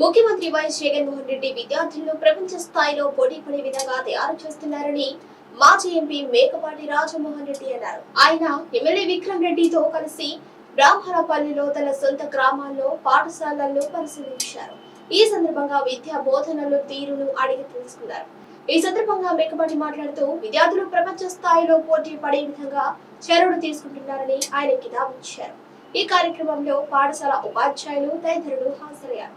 ముఖ్యమంత్రి వైఎస్ జగన్మోహన్ రెడ్డి విద్యార్థులను ప్రపంచ స్థాయిలో పోటీ పడే విధంగా తయారు చేస్తున్నారని మాజీ ఎంపీ మేకపాటి రాజమోహన్ రెడ్డి అన్నారు. ఆయన ఎమ్మెల్యే విక్రమ్ రెడ్డితో కలిసి బ్రాహ్మణపల్లిలో తన సొంత గ్రామాల్లో పాఠశాలల్లో పరిశీలించారు. ఈ సందర్భంగా విద్యా బోధనలు తీరును అడిగి తెలుసుకున్నారు. ఈ సందర్భంగా మేకపాటి మాట్లాడుతూ విద్యార్థులు ప్రపంచ స్థాయిలో పోటీ పడే విధంగా చర్యలు తీసుకుంటున్నారని ఆయన కితాబిచ్చారు. ఈ కార్యక్రమంలో పాఠశాల ఉపాధ్యాయులు తదితరులు హాజరయ్యారు.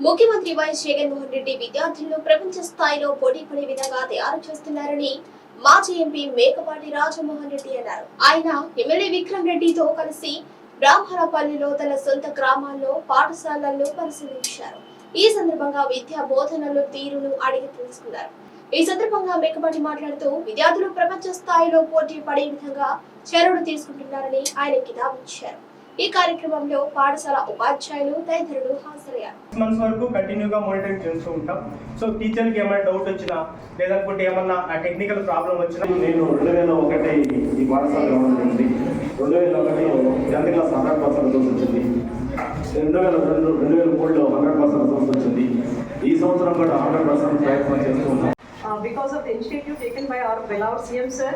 ముఖ్యమంత్రి వైఎస్ జగన్మోహన్ రెడ్డి విద్యార్థులను ప్రపంచ స్థాయిలో పోటీ పడే విధంగా తయారు చేస్తున్నారని మాజీ ఎంపీ మేకపాటి రాజమోహన్ రెడ్డి అన్నారు. ఆయన ఎమ్మెల్యే విక్రమ్ రెడ్డితో కలిసి బ్రాహ్మణపల్లిలో తన సొంత గ్రామాల్లో పాఠశాలల్లో పరిశీలించారు. ఈ సందర్భంగా విద్యా బోధనలు తీరును అడిగి తెలుసుకున్నారు. ఈ సందర్భంగా మేకపాటి మాట్లాడుతూ విద్యార్థులు ప్రపంచ స్థాయిలో పోటీ పడే విధంగా చర్యలు తీసుకుంటున్నారని ఆయన కితాబిచ్చారు. ఈ కార్యక్రమంలో పాఠశాల ఉపాధ్యాయులు తదితరులు హాజరయ్యారు మంత్స్ వరకు కంటిన్యూగా మానిటరింగ్ చేస్తూ ఉంటాం సో టీచర్కి ఏమైనా డౌట్ వచ్చినా లేదనుకుంటే ఏమన్నా ఆ టెక్నికల్ ప్రాబ్లం వచ్చినా నేను రెండు వేల ఒకటి ఈ పాఠశాల జరిగింది రెండు వేల ఒకటిలో టెన్త్ క్లాస్ హండ్రెడ్ పర్సెంట్ వచ్చింది రెండు వేల రెండు రెండు వేల మూడులో హండ్రెడ్ పర్సెంట్ రిజల్ట్స్ వచ్చింది ఈ సంవత్సరం కూడా హండ్రెడ్ పర్సెంట్ ప్రయత్నం చేస్తూ ఉన్నాం Uh, because of the initiative taken by our beloved CM sir,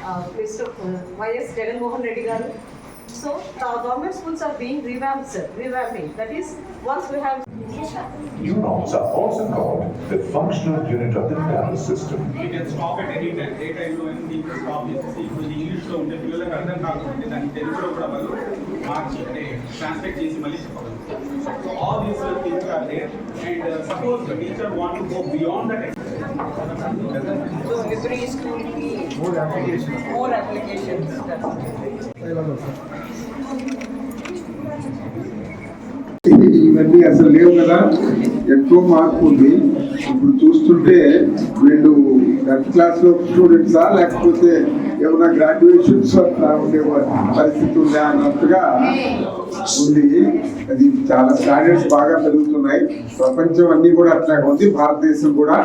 uh, Mr. Y.S. Jagan Mohan Reddy garu. So our government schools are being revamped, sir, revamping. That is, once we have Neurons are also called the functional unit of the nervous system. You can stop at any time ఏ టైంలో అయినా దీంట్లో stop చేసేసి ఇప్పుడు ఇంగ్లీష్లో ఉంటే పిల్లలకు అర్థం కాకపోతే దాన్ని తెలుగులో కూడా వాళ్ళు మార్చి అంటే ట్రాన్స్లేట్ చేసి మళ్ళీ చెప్పగలరు so all these things are there and suppose the teacher want to go beyond the text so every school more applications, more applications. ఇవన్నీ అసలు లేవు కదా? ఎక్కువ మార్పు ఉంది. ఇప్పుడు చూస్తుంటే వీళ్ళు టెన్త్ క్లాస్లో స్టూడెంట్సా? లేకపోతే ఏమైనా గ్రాడ్యుయేషన్స్ ఉండే పరిస్థితి ఉందా అన్నట్టుగా ఉంది. అది చాలా స్టాండర్డ్స్ బాగా పెరుగుతున్నాయి. ప్రపంచం అన్ని కూడా అట్లా ఉంది. భారతదేశం కూడా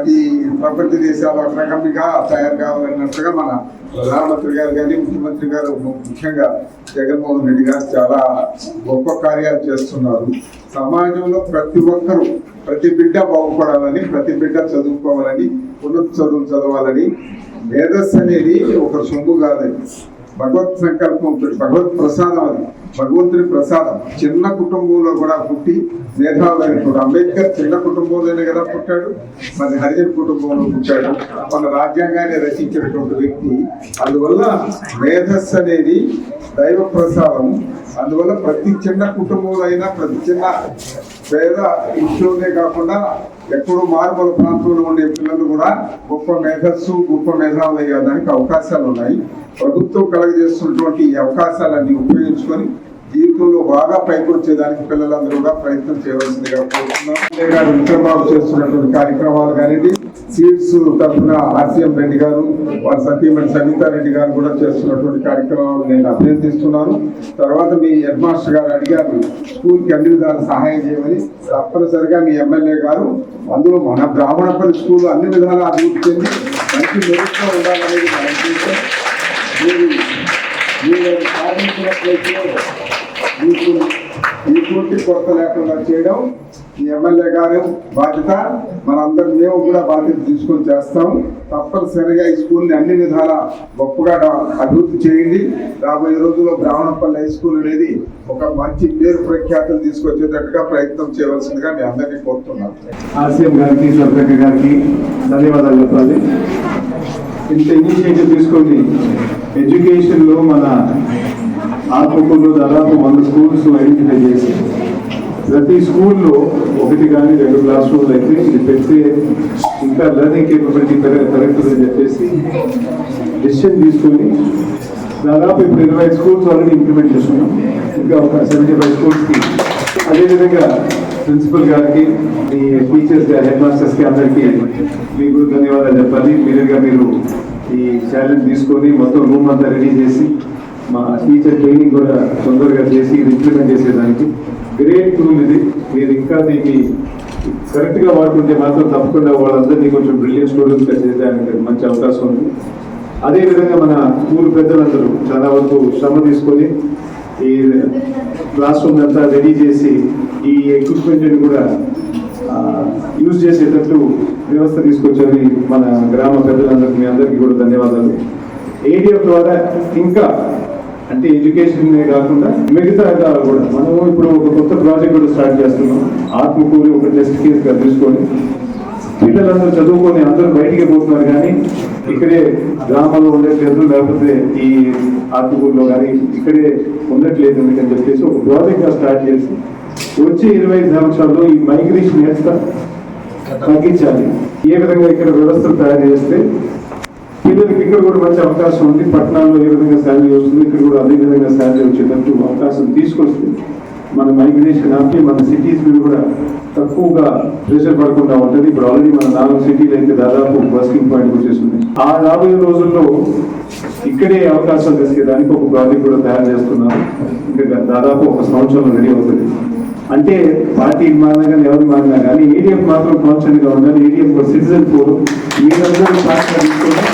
అది ప్రపంచ దేశాలు అగ్రగమ్యంగా తయారు కావాలన్నట్టుగా మన ప్రధానమంత్రి గారు కానీ ముఖ్యమంత్రి గారు ముఖ్యంగా జగన్మోహన్ రెడ్డి గారు చాలా గొప్ప కార్యాలు చేస్తున్నారు. సమాజంలో ప్రతి ఒక్కరూ ప్రతి బిడ్డ బాగుపడాలని ప్రతి బిడ్డ చదువుకోవాలని ఉన్నత చదువులు చదవాలని మేధస్సు అనేది ఒక సొమ్ము కాదని భగవత్ సంకల్పం భగవత్ ప్రసాదం అది. భగవంతుని ప్రసాదం. చిన్న కుటుంబంలో కూడా పుట్టి మేధావులైనటువంటి అంబేద్కర్ చిన్న కుటుంబంలోనే కదా పుట్టాడు మన హరిజన్ కుటుంబంలో పుట్టాడు. మన రాజ్యాంగాన్ని రచించినటువంటి వ్యక్తి. అందువల్ల మేధస్సు అనేది దైవ ప్రసాదం. అందువల్ల ప్రతి చిన్న కుటుంబంలో అయినా ప్రతి చిన్న పేద ఇంట్లోనే కాకుండా ఎక్కడో మారుమూల ప్రాంతంలో ఉండే పిల్లలు కూడా గొప్ప మేధస్సు గొప్ప మేధావులు అయ్యేదానికి అవకాశాలు ఉన్నాయి. ప్రభుత్వం కలగజేస్తున్నటువంటి ఈ అవకాశాలన్నీ ఉపయోగించుకొని జీవితంలో బాగా పైకి వచ్చేదానికి పిల్లలందరూ కూడా ప్రయత్నం చేయవలసిందిగా కోరుతున్నాం. గారు విక్రమబాబు చేస్తున్నటువంటి కార్యక్రమాలు కానివ్వండి సీట్స్ తరఫున ఆర్సీఎం రెడ్డి గారు వారి సతీమణి సవితా రెడ్డి గారు కూడా చేస్తున్నటువంటి కార్యక్రమాలు నేను అభ్యర్థిస్తున్నాను తర్వాత మీ హెడ్ మాస్టర్ గారు అడిగారు స్కూల్కి అన్ని విధాలు సహాయం చేయమని. తప్పనిసరిగా మీ ఎమ్మెల్యే గారు అందులో మన బ్రాహ్మణపల్లి స్కూల్ అన్ని విధాలా అభివృద్ధి చెంది మంచి మెరుగ్గా ఉండాలనేది మన ఉద్దేశం మీరు సాధించినట్లయితే మీకు ఎటువంటి కొరత లేకుండా చేయడం ఈ ఎమ్మెల్యే గారు బాధ్యత. మనందరం మేము కూడా బాధ్యత తీసుకొని చేస్తాం. తప్పనిసరిగా ఈ స్కూల్ని అన్ని విధాల గొప్పగా అభివృద్ధి చేయండి. రాబోయే రోజుల్లో బ్రాహ్మణపల్లి హై స్కూల్ అనేది ఒక మంచి పేరు ప్రఖ్యాతులు తీసుకొచ్చేటట్టుగా ప్రయత్నం చేయవలసిందిగా మీ అందరినీ కోరుతున్నాను. ఆర్సీఎం గారికి సర్పంచ్ గారికి ధన్యవాదాలు చెప్పాలి. ఇంత ఇనిషియేటివ్ తీసుకొని ఎడ్యుకేషన్లో మన ఆత్మకూరులో దాదాపు వంద స్కూల్స్ ఐడెంటిఫై చేసి ప్రతి స్కూల్లో ఒకటి కానీ రెండు క్లాస్ రూమ్లు అయితే ఇది పెడితే ఇంకా లెర్నింగ్ కేపబిలిటీ పెరుగుతుందని చెప్పేసి డెసిషన్ తీసుకొని దాదాపు ఇప్పుడు ఇరవై స్కూల్స్ ఆల్రెడీ ఇంప్లిమెంట్ చేస్తున్నాం. ఇంకా ఒక సెవెంటీ ఫైవ్ స్కూల్స్కి అదేవిధంగా ప్రిన్సిపల్ గారికి మీ టీచర్స్ హెడ్ మాస్టర్స్కి అందరికీ మీకు ధన్యవాదాలు చెప్పాలి. మీరుగా మీరు ఈ ఛాలెంజ్ తీసుకొని మొత్తం రూమ్ అంతా రెడీ చేసి మా టీచర్ ట్రైనింగ్ కూడా తొందరగా చేసి ఇది ఇంప్లిమెంట్ చేసేదానికి. గ్రేట్ టూల్ ఇది. మీరు ఇంకా దీన్ని కరెక్ట్గా వాడుకుంటే మాత్రం తప్పకుండా వాళ్ళందరినీ కొంచెం బ్రిలియన్ స్టూడెంట్స్గా చేసేదానికి చేయడానికి మంచి అవకాశం ఉంది. అదేవిధంగా మన స్కూల్ పెద్దలందరూ చాలా వరకు శ్రమ తీసుకొని ఈ క్లాస్ రూమ్ అంతా రెడీ చేసి ఈ ఎక్విప్మెంట్ కూడా యూజ్ చేసేటట్టు వ్యవస్థ తీసుకొచ్చేది మన గ్రామ పెద్దలందరికీ మీ అందరికీ కూడా ధన్యవాదాలు. ఏడిఎఫ్ ద్వారా ఇంకా అంటే ఎడ్యుకేషన్ కాకుండా మిగతా కూడా మనం ఇప్పుడు ఒక కొత్త ప్రాజెక్ట్ కూడా స్టార్ట్ చేస్తున్నాం. ఆత్మకూరి ఒక టెస్ట్ కేసుగా తీసుకొని పిల్లలందరూ చదువుకొని అందరూ బయటికి పోతున్నారు కానీ ఇక్కడే గ్రామాల్లో ఉండట్లేదు లేకపోతే ఈ ఆత్మకూరులో కానీ ఇక్కడే ఉండట్లేదు ఎందుకని చెప్పేసి ఒక ప్రాజెక్ట్గా స్టార్ట్ చేసి వచ్చే ఇరవై ఐదు సంవత్సరాల్లో ఈ మైగ్రేషన్ ఎంత తగ్గించాలి? ఏ విధంగా ఇక్కడ వ్యవస్థలు తయారు చేస్తే పిల్లలకి ఇక్కడ కూడా మంచి అవకాశం ఉంది పట్టణాల్లో ఏ విధంగా శాలరీ వస్తుంది ఇక్కడ కూడా అదే విధంగా శాలరీ వచ్చేటట్టు అవకాశం తీసుకొస్తే మన మైగ్రేషన్ ఆపి మన సిటీస్ మీద కూడా తక్కువగా ప్రెషర్ పడకుండా ఉంటుంది. ఇప్పుడు ఆల్రెడీ మన నాలుగు సిటీలు అయితే దాదాపు బస్కింగ్ పాయింట్ వచ్చేసింది. ఆ రాబోయే రోజుల్లో ఇక్కడే అవకాశాలు దొరికేదానికి ఒక ప్రాజెక్ట్ కూడా తయారు చేస్తున్నాం. ఇంకా దాదాపు ఒక సంవత్సరం రెడీ అవుతుంది. అంటే పార్టీ మారినా కానీ ఎవరు మారినా కానీ ఏడిఎఫ్ మాత్రం కాన్స్టెంట్గా ఉండాలి. ఏడిఎఫ్ సిటిజన్ ఫోరం మీరందరూ పార్టీ తీసుకుంటే